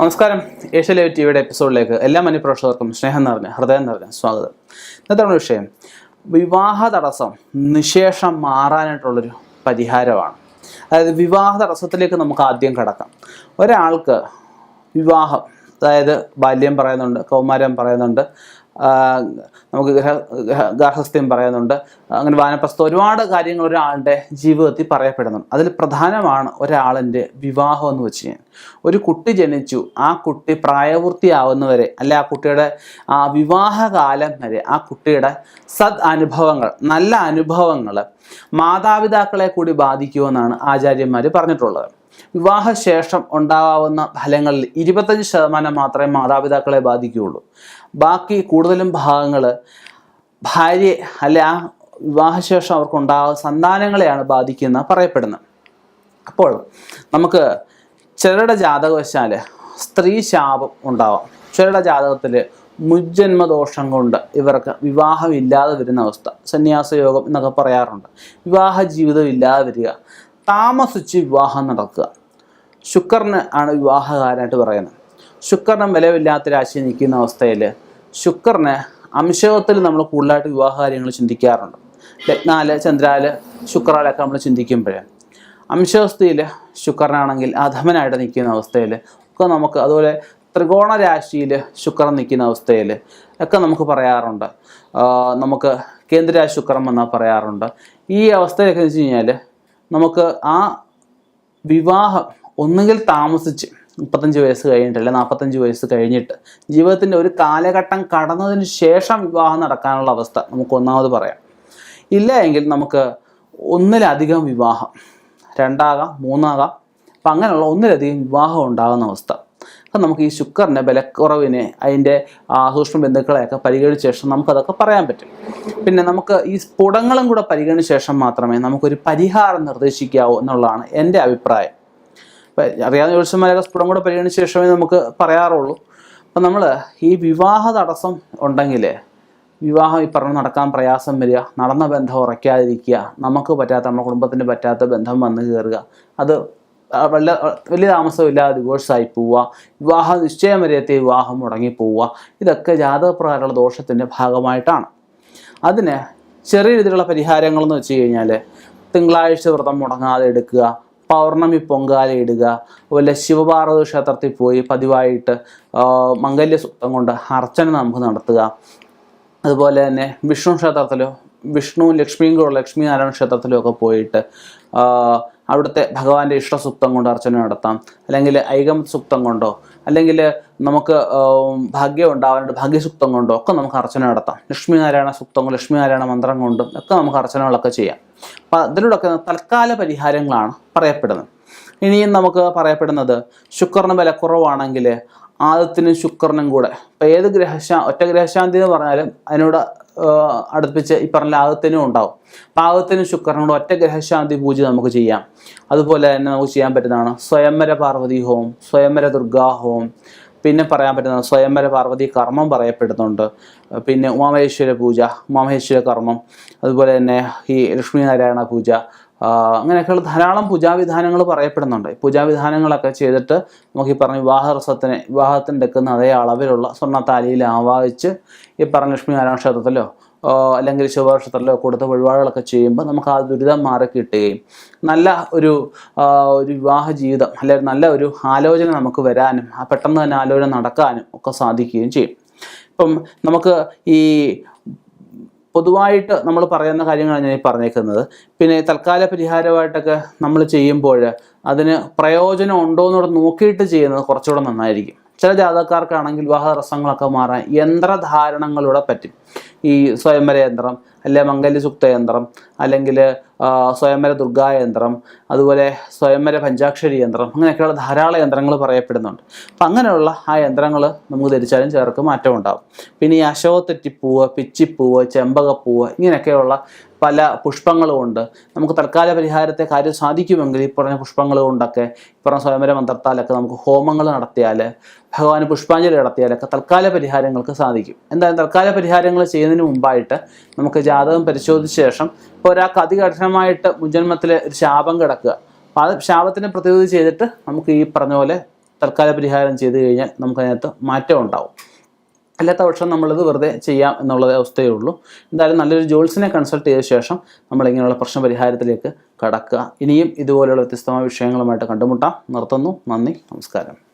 നമസ്കാരം. Asia live ടിവിയുടെ എപ്പിസോഡിലേക്ക് എല്ലാ മനുപ്രേക്ഷകർക്കും സ്നേഹം നിറഞ്ഞ ഹൃദയം നിറഞ്ഞ സ്വാഗതം. ഇന്നത്തെ വിഷയം. വിവാഹ തടസ്സം നിശേഷം മാറാനായിട്ടുള്ളൊരു പരിഹാരമാണ്. അതായത് വിവാഹ തടസ്സത്തിലേക്ക് നമുക്ക് ആദ്യം കടക്കാം. ഒരാൾക്ക് വിവാഹം അതായത് ബാല്യം പറയുന്നുണ്ട് കൗമാരം പറയുന്നുണ്ട് നമുക്ക് ഗ്രഹ ഗാർഹസ്ഥ്യം പറയുന്നുണ്ട്. അങ്ങനെ വാനപ്രസ്ഥ ഒരുപാട് കാര്യങ്ങൾ ഒരാളുടെ ജീവിതത്തിൽ പറയപ്പെടുന്നുണ്ട്. അതിൽ പ്രധാനമാണ് ഒരാളിന്റെ വിവാഹം എന്ന് വെച്ച് കഴിഞ്ഞാൽ. ഒരു കുട്ടി ജനിച്ചു ആ കുട്ടി പ്രായപൂർത്തിയാവുന്നവരെ അല്ലെ ആ കുട്ടിയുടെ ആ വിവാഹകാലം വരെ ആ കുട്ടിയുടെ സദ് അനുഭവങ്ങൾ നല്ല അനുഭവങ്ങൾ മാതാപിതാക്കളെ കൂടി ബാധിക്കുമെന്നാണ് ആചാര്യന്മാർ പറഞ്ഞിട്ടുള്ളത്. വിവാഹശേഷം ഉണ്ടാവാവുന്ന ഫലങ്ങളിൽ ഇരുപത്തഞ്ച് ശതമാനം മാത്രമേ മാതാപിതാക്കളെ ബാധിക്കുകയുള്ളൂ. ബാക്കി കൂടുതലും ഭാഗങ്ങൾ ഭാര്യ അല്ല ആ വിവാഹശേഷം അവർക്കുണ്ടാകുന്ന സന്താനങ്ങളെയാണ് ബാധിക്കുന്ന പറയപ്പെടുന്നത്. അപ്പോൾ നമുക്ക് ചിലരുടെ ജാതകവശാൽ സ്ത്രീ ശാപം ഉണ്ടാവാം. ചിലരുടെ ജാതകത്തിൽ മുജ്ജന്മദോഷം കൊണ്ട് ഇവർക്ക് വിവാഹം ഇല്ലാതെ വരുന്ന അവസ്ഥ. സന്യാസയോഗം എന്നൊക്കെ പറയാറുണ്ട്. വിവാഹ ജീവിതം ഇല്ലാതെ വരിക. താമസിച്ച് വിവാഹം നടക്കുക. ശുക്രന് ആണ് വിവാഹകാരനായിട്ട് പറയുന്നത്. ശുക്രന് വിലവില്ലാത്ത രാശി നിൽക്കുന്ന അവസ്ഥയിൽ ശുക്രന് അംശത്തിൽ നമ്മൾ കൂടുതലായിട്ട് വിവാഹ കാര്യങ്ങൾ ചിന്തിക്കാറുണ്ട്. ലഗ്നാൽ ചന്ദ്രാൽ ശുക്രാലൊക്കെ നമ്മൾ ചിന്തിക്കുമ്പോഴേ. അംശവസ്ഥയിൽ ശുക്രനാണെങ്കിൽ അധമനായിട്ട് നിൽക്കുന്ന അവസ്ഥയിൽ ഒക്കെ നമുക്ക് അതുപോലെ ത്രികോണ രാശിയിൽ ശുക്രൻ നിൽക്കുന്ന അവസ്ഥയിൽ ഒക്കെ നമുക്ക് പറയാറുണ്ട്. നമുക്ക് കേന്ദ്രരാശി ശുക്രൻ പറയാറുണ്ട്. ഈ അവസ്ഥയിലൊക്കെ വെച്ച് കഴിഞ്ഞാൽ നമുക്ക് ആ വിവാഹം ഒന്നുകിൽ താമസിച്ച് മുപ്പത്തഞ്ച് വയസ്സ് കഴിഞ്ഞിട്ട് അല്ലെങ്കിൽ നാൽപ്പത്തഞ്ച് വയസ്സ് കഴിഞ്ഞിട്ട് ജീവിതത്തിന്റെ ഒരു കാലഘട്ടം കടന്നതിന് ശേഷം വിവാഹം നടക്കാനുള്ള അവസ്ഥ നമുക്ക് ഒന്നാമത് പറയാം. ഇല്ല എങ്കിൽ നമുക്ക് ഒന്നിലധികം വിവാഹം രണ്ടാകാം മൂന്നാകാം അപ്പം അങ്ങനെയുള്ള ഒന്നിലധികം വിവാഹം ഉണ്ടാകുന്ന അവസ്ഥ. അപ്പം നമുക്ക് ഈ ശുക്രന്റെ ബലക്കുറവിനെ അതിന്റെ സൂക്ഷ്മ ബന്ധുക്കളെയൊക്കെ പരിഗണിച്ച ശേഷം നമുക്കതൊക്കെ പറയാൻ പറ്റും. പിന്നെ നമുക്ക് ഈ സ്ഫുടങ്ങളും കൂടെ പരിഗണിച്ച ശേഷം മാത്രമേ നമുക്കൊരു പരിഹാരം നിർദ്ദേശിക്കാവൂ എന്നുള്ളതാണ് എന്റെ അഭിപ്രായം. ഇപ്പം അറിയാവുന്ന ജ്യോതിഷന്മാരൊക്കെ സ്ഫുടം കൂടെ പരിഗണിച്ച ശേഷമേ നമുക്ക് പറയാറുള്ളൂ. അപ്പം നമ്മൾ ഈ വിവാഹ തടസ്സം ഉണ്ടെങ്കിൽ വിവാഹം ഈ പറഞ്ഞു നടക്കാൻ പ്രയാസം വരിക നടന്ന ബന്ധം ഉറയ്ക്കാതിരിക്കുക നമുക്ക് പറ്റാത്ത നമ്മുടെ കുടുംബത്തിന് പറ്റാത്ത ബന്ധം വന്നു കയറുക അത് വല്ല വലിയ താമസമില്ലാതെ ഡിവോഴ്സായി പോവുക വിവാഹ നിശ്ചയം വരെ വിവാഹം മുടങ്ങി പോവുക ഇതൊക്കെ ജാതകപ്രകാരമുള്ള ദോഷത്തിന്റെ ഭാഗമായിട്ടാണ്. അതിന് ചെറിയ രീതിയിലുള്ള പരിഹാരങ്ങളെന്ന് വെച്ച് കഴിഞ്ഞാൽ തിങ്കളാഴ്ച വ്രതം മുടങ്ങാതെ എടുക്കുക പൗർണമി പൊങ്കാല ഇടുക അതുപോലെ ശിവപാർവതി ക്ഷേത്രത്തിൽ പോയി പതിവായിട്ട് മംഗല്യ സൂക്തം കൊണ്ട് അർച്ചന നമുക്ക് നടത്തുക. അതുപോലെ തന്നെ വിഷ്ണു ക്ഷേത്രത്തിലോ വിഷ്ണുവും ലക്ഷ്മിയും കൂടെ ലക്ഷ്മി നാരായണ ക്ഷേത്രത്തിലോ ഒക്കെ പോയിട്ട് അവിടുത്തെ ഭഗവാന്റെ ഇഷ്ടസൂക്തം കൊണ്ട് അർച്ചന നടത്താം. അല്ലെങ്കിൽ ഐകം സൂക്തം കൊണ്ടോ അല്ലെങ്കിൽ നമുക്ക് ഭാഗ്യം ഉണ്ടാവാനായിട്ട് ഭാഗ്യസുക്തം കൊണ്ടോ ഒക്കെ നമുക്ക് അർച്ചന നടത്താം. ലക്ഷ്മി നാരായണ സൂക്തം ലക്ഷ്മി നാരായണ മന്ത്രം കൊണ്ടും ഒക്കെ നമുക്ക് അർച്ചനകളൊക്കെ ചെയ്യാം. അപ്പം അതിലൂടെയൊക്കെ തൽക്കാല പരിഹാരങ്ങളാണ് പറയപ്പെടുന്നത്. ഇനിയും നമുക്ക് പറയപ്പെടുന്നത് ശുക്രന് ബലക്കുറവാണെങ്കിൽ ആദത്തിനും ശുക്രനും കൂടെ. ഇപ്പം ഏത് ഗ്രഹശാ ഒറ്റ ഗ്രഹശാന്തി എന്ന് പറഞ്ഞാലും അതിനോട് അടുപ്പിച്ച് ഈ പറഞ്ഞ ലാഭത്തിനും ഉണ്ടാവും. പാകത്തിനും ശുക്രനോട് ഒറ്റ ഗ്രഹശാന്തി പൂജ നമുക്ക് ചെയ്യാം. അതുപോലെ തന്നെ നമുക്ക് ചെയ്യാൻ പറ്റുന്നതാണ് സ്വയംവര പാർവതി ഹോം സ്വയംവര ദുർഗാ ഹോം പിന്നെ പറയാൻ പറ്റുന്നത് സ്വയംവര പാർവതി കർമ്മം പറയപ്പെടുന്നുണ്ട്. പിന്നെ ഉമാമഹേശ്വര പൂജ ഉമാമഹേശ്വര കർമ്മം അതുപോലെ തന്നെ ഈ ലക്ഷ്മി നാരായണ പൂജ അങ്ങനെയൊക്കെയുള്ള ധാരാളം പൂജാവിധാനങ്ങൾ പറയപ്പെടുന്നുണ്ട്. പൂജാവിധാനങ്ങളൊക്കെ ചെയ്തിട്ട് നമുക്ക് ഈ പറഞ്ഞ വിവാഹ രസത്തിന് വിവാഹത്തിന് എടുക്കുന്ന അതേ അളവിലുള്ള സ്വർണത്താലിയിൽ ആവാഹിച്ച് ഈ പറഞ്ഞ ലക്ഷ്മി നാരായണ ക്ഷേത്രത്തിലോ അല്ലെങ്കിൽ ശുപാർശത്തിലോ കൊടുത്ത വഴിപാടുകളൊക്കെ ചെയ്യുമ്പോൾ നമുക്ക് ആ ദുരിതം മാറി കിട്ടുകയും നല്ല ഒരു ഒരു വിവാഹ ജീവിതം അല്ലെങ്കിൽ നല്ല ഒരു ആലോചന നമുക്ക് വരാനും പെട്ടെന്ന് തന്നെ ആലോചന നടക്കാനും ഒക്കെ സാധിക്കുകയും ചെയ്യും. ഇപ്പം നമുക്ക് ഈ പൊതുവായിട്ട് നമ്മൾ പറയുന്ന കാര്യങ്ങളാണ് ഞാൻ പറഞ്ഞേക്കുന്നത്. പിന്നെ തൽക്കാല പരിഹാരമായിട്ടൊക്കെ നമ്മൾ ചെയ്യുമ്പോൾ അതിന് പ്രയോജനം ഉണ്ടോ എന്നുകൂടെ നോക്കിയിട്ട് ചെയ്യുന്നത് കുറച്ചുകൂടെ നന്നായിരിക്കും. ചില ജാതക്കാർക്കാണെങ്കിൽ വിവാഹ തടസ്സങ്ങളൊക്കെ മാറാൻ യന്ത്രധാരണങ്ങളിലൂടെ പറ്റും. ഈ സ്വയംവര യന്ത്രം അല്ലെ മംഗല്യസുക്ത യന്ത്രം അല്ലെങ്കിൽ സ്വയംവര ദുർഗായന്ത്രം അതുപോലെ സ്വയംവര പഞ്ചാക്ഷരി യന്ത്രം അങ്ങനെയൊക്കെയുള്ള ധാരാളം യന്ത്രങ്ങൾ പറയപ്പെടുന്നുണ്ട്. അപ്പം അങ്ങനെയുള്ള ആ യന്ത്രങ്ങൾ നമുക്ക് ധരിച്ചാലും ചേർക്ക് മാറ്റം ഉണ്ടാവും പിന്നെ ഈ അശോകത്തെറ്റിപ്പൂവ് പിച്ചിപ്പൂവ് ചെമ്പകപ്പൂവ് ഇങ്ങനെയൊക്കെയുള്ള പല പുഷ്പങ്ങളും ഉണ്ട്. നമുക്ക് തൽക്കാല പരിഹാരത്തെ കാര്യം സാധിക്കുമെങ്കിൽ ഈ പറഞ്ഞ പുഷ്പങ്ങൾ കൊണ്ടൊക്കെ പറഞ്ഞ സ്വയംവര മന്ത്രത്താലൊക്കെ നമുക്ക് ഹോമങ്ങൾ നടത്തിയാൽ ഭഗവാന് പുഷ്പാഞ്ജലി നടത്തിയാലൊക്കെ തൽക്കാല പരിഹാരങ്ങൾക്ക് സാധിക്കും. എന്തായാലും തൽക്കാല പരിഹാരങ്ങൾ ചെയ്യുന്നതിന് മുമ്പായിട്ട് നമുക്ക് ജാതകം പരിശോധിച്ച ശേഷം ഇപ്പോൾ ഒരാൾക്ക് അതികഠിനമായിട്ട് മുജന്മത്തിലെ ഒരു ശാപം കിടക്കുക. അപ്പോൾ അത് ശാപത്തിനെ പ്രതിവിധി ചെയ്തിട്ട് നമുക്ക് ഈ പറഞ്ഞ പോലെ തൽക്കാല പരിഹാരം ചെയ്ത് കഴിഞ്ഞാൽ നമുക്കതിനകത്ത് മാറ്റം ഉണ്ടാവും. അല്ലാത്ത പക്ഷം നമ്മളിത് വെറുതെ ചെയ്യാം എന്നുള്ള അവസ്ഥയേ ഉള്ളൂ. എന്തായാലും നല്ലൊരു ജോൾസിനെ കൺസൾട്ട് ചെയ്ത ശേഷം നമ്മൾ ഇങ്ങനെയുള്ള പ്രശ്ന പരിഹാരത്തിലേക്ക് കടക്കുക. ഇനിയും ഇതുപോലെയുള്ള വ്യത്യസ്തമായ വിഷയങ്ങളുമായിട്ട് കണ്ടുമുട്ടാം. നിർത്തുന്നു. നന്ദി. നമസ്കാരം.